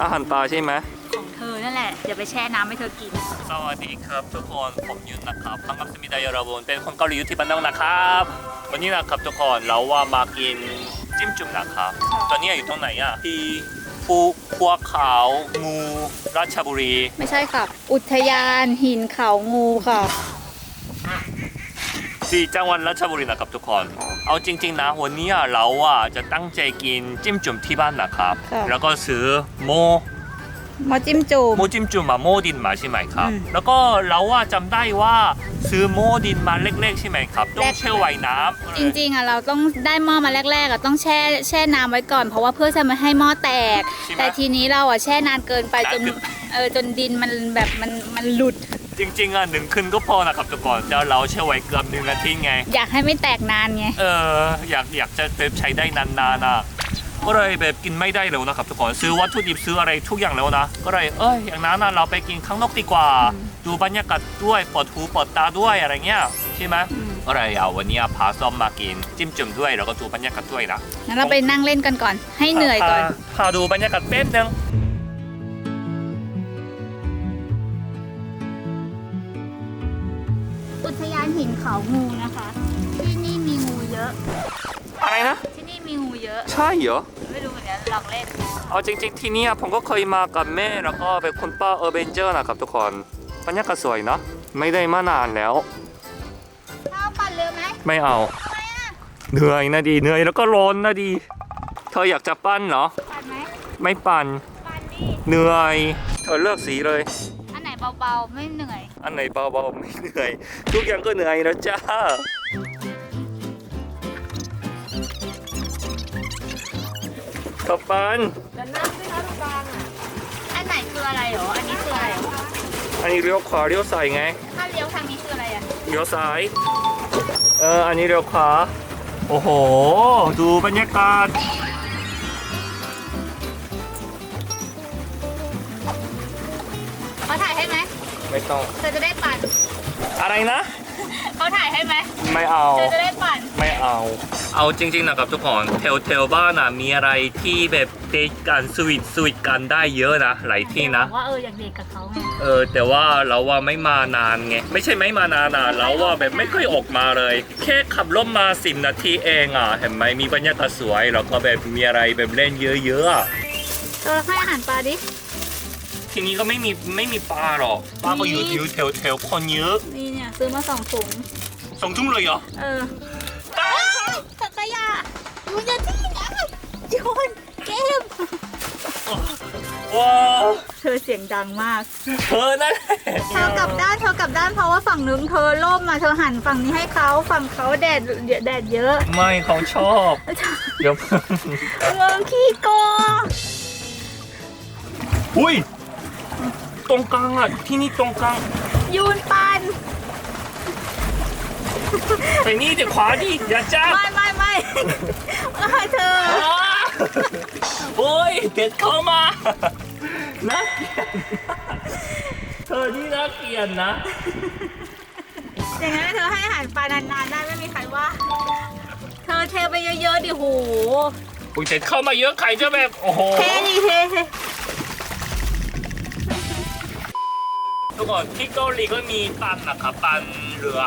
อาหารต่อใช่ไหมของเธอนั่นแหละอย่าไปแช่น้ำให้เธอกิน สวัสดีครับทุกคนผมยุนนะครับทังกับสมิดายาราวนเป็นคนเกาหลีอยู่ที่บันดังนะครับ วันนี้นะครับทุกคนเราว่ามากินจิ้มจุ่มนะครับ ตอนนี้อยู่ตรงไหนอะที่ภูคัวขางูราชบุรี ไม่ใช่ครับ อุทยานหินเขางูค่ะ ที่จังหวัดราชบุรีนะครับทุกคน เอาจริง ๆ นะวันนี้เราอะจะตั้งใจกินจิ้มจุ่มที่บ้านนะครับ ครับ แล้วก็ซื้อโม หมอจิ้มจุ่ม โมจิ้มจุ่มมาโมดินมาใช่ไหมครับ อืมแล้วก็เราว่าจำได้ว่าซื้อโมดินมาเล็กๆใช่ไหมครับ ต้อแรงกแช่ไว้น้ำจริงๆอะเราต้องได้หม้อมาแรกๆอะต้องแช่แช่น้ำไว้ก่อน เพราะว่าเพื่อจะไม่ให้หม้อแตก ใช่ไหม แต่ทีนี้เราอะแช่นานเกินไปจนนานเกินเออจนดินมันแบบมันมันหลุด จริง ๆอะหนึ่งคืนก็พอนะครับทุกคนแต่เราแช่ไว้เกือบหนึ่งนาทีไง อยากให้ไม่แตกนานไง เอออยากอยากจะใช้ได้นานๆอะก็เลยแบบกินไม่ได้แล้วนะครับทุกคนซื้อวัตถุดิบซื้ออะไรทุกอย่างแล้วนะ ก็เลยเอ้ยอย่างนั้นน่ะเราไปกินข้างนอกดีกว่า ดูบรรยากาศด้วยเปิดหูเปิดตาด้วยอะไรเงี้ยใช่ไหมอืมก็เลยเอาวันนี้พาส้มมากินจิ้มจุ่มด้วยแล้วก็ดูบรรยากาศด้วยนะงั้นเราไปนั่งเล่นกันก่อน ให้เหนื่อยก่อนพาพาดูบรรยากาศแป๊บนึง ยานหินเขางูนะคะ ที่นี่มีงูเยอะ อะไรนะ ที่นี่มีงูเยอะ ใช่เหรอ ไม่รู้เหมือนกันลองเล่น เอาจริง ๆ ที่เนี่ยผมก็เคยมากับแม่แล้วก็เป็นคุณป้าเออร์เบนเจอร์นะครับทุกคนบรรยากาศสวยนะไม่ได้มานานแล้วถ้าปั่นเรือไหมไม่เอา เหนื่อยนะดีเหนื่อยแล้วก็ร้อนนะดี เธออยากจะปั้นเหรอ ปั่นไหมไม่ปั่น ปั่นดิเหนื่อย เธอเลือกสีเลยอันไหน เบาๆ ไม่เหนื่อย อันไหนเบาๆไม่เหนื่อย ทุกอย่างก็เหนื่อยแล้วจ้าขอบปันอันไหนคืออะไรหรอ อันนี้คืออะไรหรออันนี้เลี้ยวขวาเลี้ยวซ้ายไง ถ้าเลี้ยวทางนี้คืออะไรอะ เลี้ยวซ้าย เออ อันนี้เลี้ยวขวา โอ้โห ดูบรรยากาศ ไหมไม่ต้อง เธอจะได้ปั่นอะไรนะ เขาถ่ายให้ไหมไม่เอา เธอจะได้ปั่น ไม่เอา เอาจริงๆนะครับทุกคนแถวแถวบ้านอะมีอะไรที่แบบเดทกันสวีทสวีทกันได้เยอะนะหลายที่นะ ว่าเอออยากเด็กกับเขาไงเออแต่ว่าเราว่าไม่มานานไงไม่ใช่ไม่มานานอะเราว่าแบบไม่ค่อยออกมาเลย แค่ขับรถมาสิบนาทีเองอะเห็นไหมมีบรรยากาศสวยแล้วก็แบบมีอะไรแบบเล่นเยอะๆอะเออให้อาหารปลาดิ ทีนี้ก็ไม่มีไม่มีปลาหรอกปลาก็อยู่อยู่แถวแถวคนเยอะนี่เนี่ยซื้อมาสองถุงสองทุ่มเลยเหรอเออถักขยะอยู่อย่าทิ้งนะโยนเกมว้าวเธอเสียงดังมาก เธอนั่นแหละเธอกลับด้านเธอกลับด้านเพราะว่าฝั่งนึงเธอล่มมาเธอหันฝั่งนี้ให้เขาฝั่งเขาแดดแดดเยอะ ไม่เขาชอบเดี๋ยวเมืองขี้โกงอุ้ย ตรงกลางอะที่นี่ตรงกลางยูนปันไปนี่เดี๋ยวขวาดิอย่าจ้าไม่ไม่ไม่ไม่เธออ้าโอ้ยเด็ดเข้ามาน่าเกลียดเธอนี่น่าเกลียดนะอย่างนั้นเธอให้อาหารปลานานๆได้ไม่มีใครว่า เธอเทไปเยอะๆดิโหอุ้ยเด็ดเข้ามาเยอะใครจะแบบโอ้โหเทดิเท ททุกคนที่เกาหลีก็มีปันนะครับปันเหลือ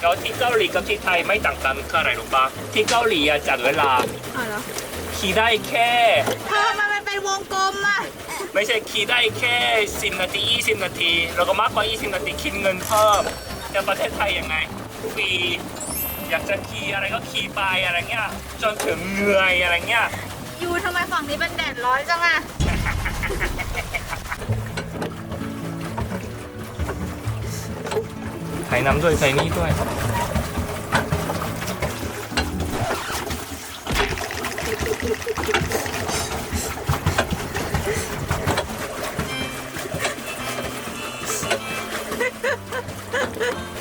แล้วที่เกาหลีกับที่ไทยไม่ต่างกันคืออะไรรู้ปะที่เกาหลีอะจัดเวลาอ๋อเหรอขี่ได้แค่เธอทำไมมันเป็นวงกลมอะไม่ใช่ขี่ได้แค่10นาที20นาทีแล้วก็มากกว่า 20 นาทีคิดเงินเพิ่มแต่ประเทศไทยยังไงฟรีอยากจะขี่อะไรก็ขี่ไปอะไรเงี้ยจนถึงเหนื่อยอะไรเงี้ยยูทำไมฝั่งนี้เป็นแดดร้อนจังอะ ใส่น้ำด้วยใส่นี่ด้วย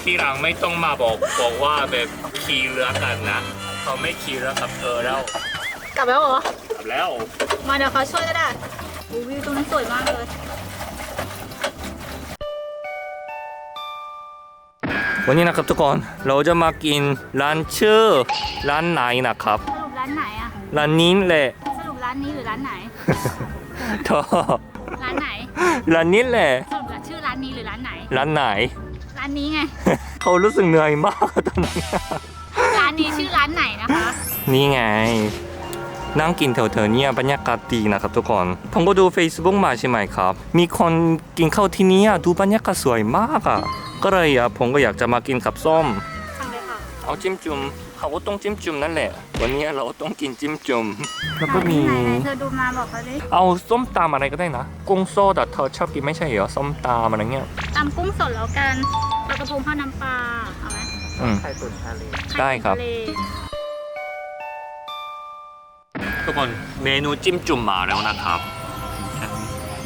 ทีหลังไม่ต้องมาบอกบอกว่าแบบขี่เรือกันนะ เขาไม่ขี่เรือกับเธอแล้วกลับแล้วเหรอ กลับแล้ว มาเดี๋ยวเขาช่วยก็ได้อู้วิวตรงนั้นสวยมากเลย วันนี้นะครับทุกคน เราจะมากินร้านชื่อร้านไหนนะครับ สรุปร้านานไหนอะร้านนี้แหละ สรุปร้านนี้หรือร้านไหนเธอร้านไหน ร้านนี้แหละ สรุปชื่อร้านนี้หรือร้านไหน ร้านไหน ร้านนี้ไง เขารู้สึกเหนื่อยมากตอนนี้ร้านนี้ชื่อร้านไหนนะคะ นี่ไง นั่งกินแถวๆเนี้บรรยากาศดีนะครับทุกคนผมก็ดู Facebook มาใช่ไหมครับ มีคนกินข้าวที่นี่อะดูบรรยากาศสวยมากอะ ก็เลยอะผมก็อยากจะมากินกับส้มทำเลยค่ะเอาจิ้มจุ่มเขาก็ต้องจิ้มจุ่มนั่นแหละ วันนี้เราต้องกินจิ้มจุ่มแล้วก็มี ไหนไหนเธอดูมาบอกเขาดิเอาส้มตำอะไรก็ได้นะ กุ้งโซดอะเธอชอบกินไม่ใช่เหรอส้มตำอะไรเงี้ย ตำกุ้งสดแล้วกันปลากระพงข้าวน้ำปลา เอาไหมอืม ไข่ตุ๋นทะเลได้ครับทะเลทุกคนเมนูจิ้มจุ่มมาแล้วนะครับ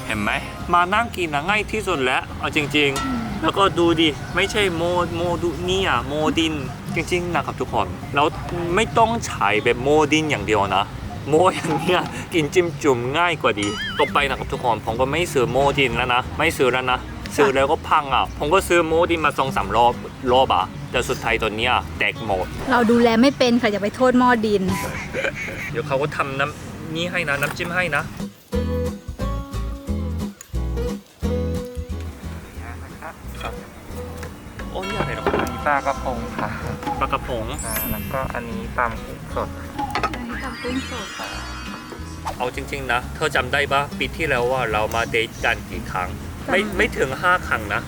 เห็นไหมมานั่งกินนะง่ายที่สุดแล้วเอาจริง ๆ แล้วก็ดูดิ ไม่ใช่โมโมดูนี่อะโมดินจริงๆนะครับทุกคน แล้วไม่ต้องใช้แบบโมดินอย่างเดียวนะโมอย่างเนี้ยกินจิ้มจุ่มง่ายกว่าดีต่อไปนะครับทุกคนผมก็ไม่ซื้อโมดินแล้วนะ ไม่ซื้อแล้วนะซื้อแล้วก็พังอะ ผมก็ซื้อโมดินมาสองสามรอบรอบอะแต่สุดท้ายตอนเนี้ยแตกหมด เราดูแลไม่เป็นค่ะอย่าไปโทษหม้อดิน เดี๋ยวเขาก็ทำน้ำนี่ให้นะน้ำจิ้มให้นะ โอ้ยอะไรหรออันนี้ปลากระพงค่ะปลากระพงอ่าแล้วก็อันนี้ตำกุ้งสดอันนี้ตำกุ้งสดเอาจริง ๆ นะ เธอจำได้ปะปีที่แล้วว่าเรามาเดทกันกี่ครั้ง ไม่ไม่ถึง5ครั้งนะ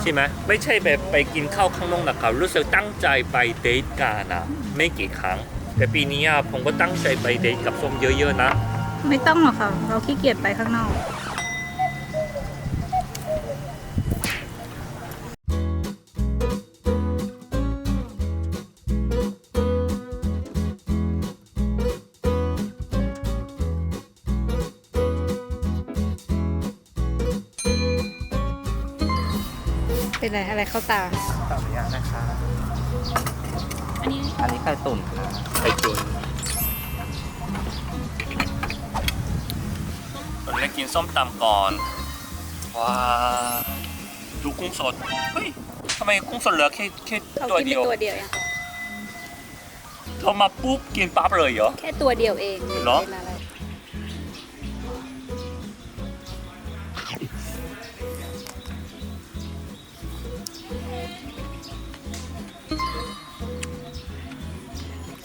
ใช่ไหมไม่ใช่แบบไปกินข้าวข้างนอกนะครับรู้สึกตั้งใจไปเดทกันนะไม่กี่ครั้ง แต่ปีนี้อะผมก็ตั้งใจไปเดทกับส้มเยอะๆนะ ไม่ต้องหรอกค่ะ เราขี้เกียจไปข้างนอก เป็นไรอะไรเข้าตาสามอย่างนะคะ อันนี้อันนี้ไข่ตุ๋นค่ะไข่จุนตอนแรกกินส้มตำก่อน ว้าดูกุ้งสด เฮ้ยทำไมกุ้งสดเหลือแค่แค่เขาตัวกินเดีเป็ยนวตัวเดียวเองค่ะเธอมาปุ๊บกินปั๊บเลยเหรอ แค่ตัวเดียวเองเหรอวลาเร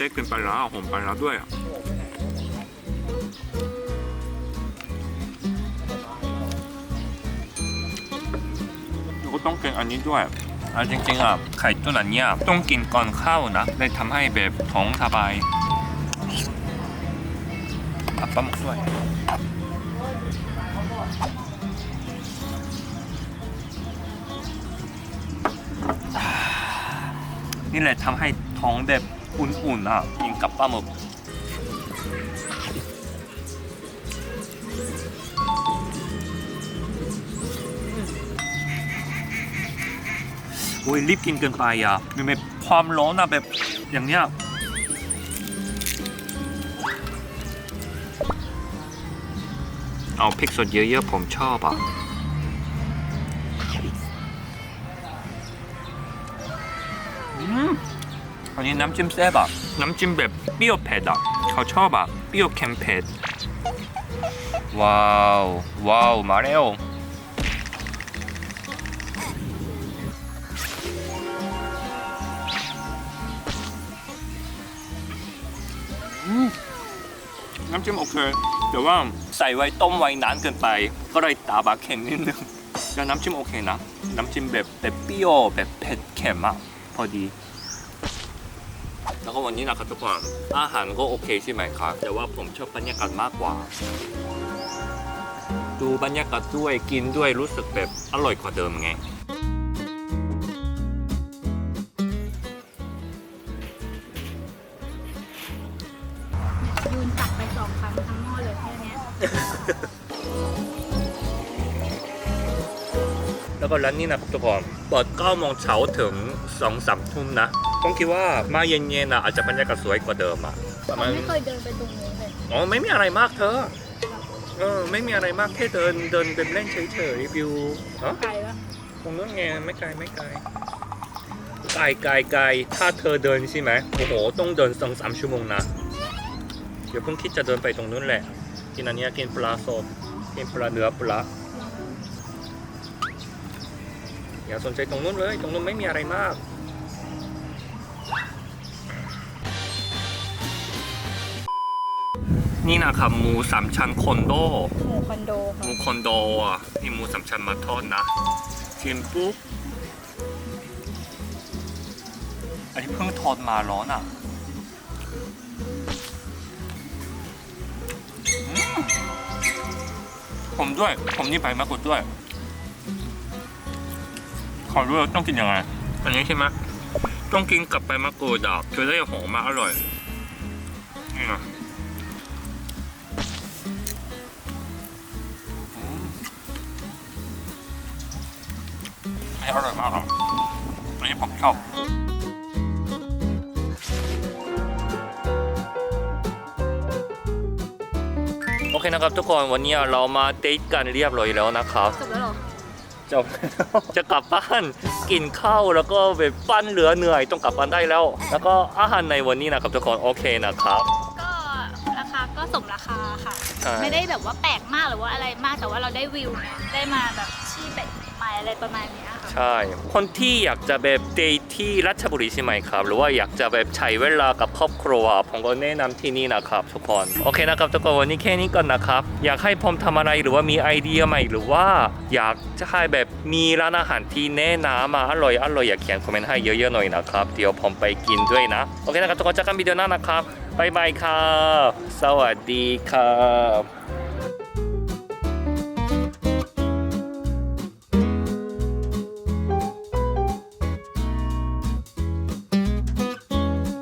ได้กินปลาร้าหอมปลาร้าด้วยอะก็ต้องกินอันนี้ด้วยอจริงๆอะไข่ตุ้นอันเนี้ยต้องกินก่อนข้าวนะได้ทำให้แบบท้องสบายอะปลาหมึกด้วยนี่แหละทำให้ท้องแบบ อุ่นๆอะกินกับปลาหมึกโอ้ยรีบกินเกินไปอะมีแบบความร้อนอะแบบอย่างเนี้ยเอาพริกสดเยอะๆผมชอบอะอืม อันนี้น้ำจิ้มแซ่บอะน้ำจิ้มแบบเปรี้ยวเผ็ดอะเขาชอบอะเปรี้ยวเค็มเผ็ดว้าวว้าวมาแล้วน้ำจิ้มโอเคแต่ว่าใส่ไว้ต้มไว้นานเกินไป ก็เลยตาบาเค็มนิดนึงแต่น้ำจิ้มโอเคนะ น้ำจิ้มแบบแบบเปรี้ยวแบบเผ็ดเค็มอะพอดี แล้วก็วันนี้นะครับทุกคนอาหารก็โอเคใช่ไหมครับ แต่ว่าผมชอบบรรยากาศมากกว่า ดูบรรยากาศด้วยกินด้วยรู้สึกแบบอร่อยกว่าเดิมไงยืนตักไปสองครั้งทั้งหม้อเลยแค่เนี้ยแล้วก็ร้านนี้นะครับทุกคนเปิด9โมงเช้าถึง 2 3 ทุ่มนะ ผมคิดว่ามาเย็นๆนะอาจจะบรรยากาศสวยกว่าเดิมอะประมาณไม่เคยเดินไปตรงนู้นเลยอ๋อไม่มีอะไรมากเธอเออไม่มีอะไรมากแค่เดินเดินเป็นเล่นเฉยๆวิวเอ๋อไกลปะตรงนั้นไงไม่ไกลไม่ไกลไกลไกลไกลถ้าเธอเดินใช่ไหมโอ้โหต้องเดินสองสามชั่วโมงนะเดี๋ยวเพิ่งคิดจะเดินไปตรงนู้นแหละกินอันเนี้ยกินปลาสดกินปลาเนื้อปลาอย่าสนใจตรงนู้นเลย ตรงนู้นไม่มีอะไรมาก นี่นะครับหมูสามชั้นคอนโด หมูคอนโดหค่ะมูคอนโดอะมีหมูสามชั้นมาทอดนะชิมปุ๊บอันนี้เพิ่งทอดมาร้อนอะอืมผมด้วย ผมนี่ใบมะกรูดด้วย ขอรู้ว่าต้องกินยังไง อันนี้ใช่ไหมต้องกินกับใบมะกรูดอะจะได้หอมมากอร่อยนี่นะ นนี้อร่อยมากอะอันนี้ผมชอบโอเคนะครับทุกคนวันนี้เรามาเดทกันเรียบร้อยแล้วนะครับจบแล้วเหรอจบจะกลับบ้านกินข้าวแล้วก็แบบปั้นเหลือเหนื่อยต้องกลับบ้านได้แล้ว แล้วก็อาหารในวันนี้นะครับทุกคนโอเคนะครับ ก็ราคาก็สมราคาค่ะใช่ไม่ได้แบบว่าแปลกมากหรือว่าอะไรมากแต่ว่าเราได้วิวไงได้มาแบบที่แบบให ม่อะไรประมาณเนี้ยค่ะ ใช่ คนที่อยากจะแบบเดทที่ราชบุรีใช่ไหมครับ หรือว่าอยากจะแบบใช้เวลากับครอบครัวผมก็แนะนำที่นี่นะครับทุกคน โอเคนะครับทุกคนวันนี้แค่นี้ก่อนนะครับ อยากให้ผมทำอะไรหรือว่ามีไอเดียใหม่หรือว่า อยากจะให้แบบมีร้านอาหารที่แนะนำมาอร่อยอร่อยอยากเขียนคอมเมนต์ให้เยอะๆหน่อยนะครับ เดี๋ยวผมไปกินด้วยนะ โอเคนะครับทุกคนเจอกันวิดีโอหน้านะครับบ๊ายบายครับสวัสดีครับ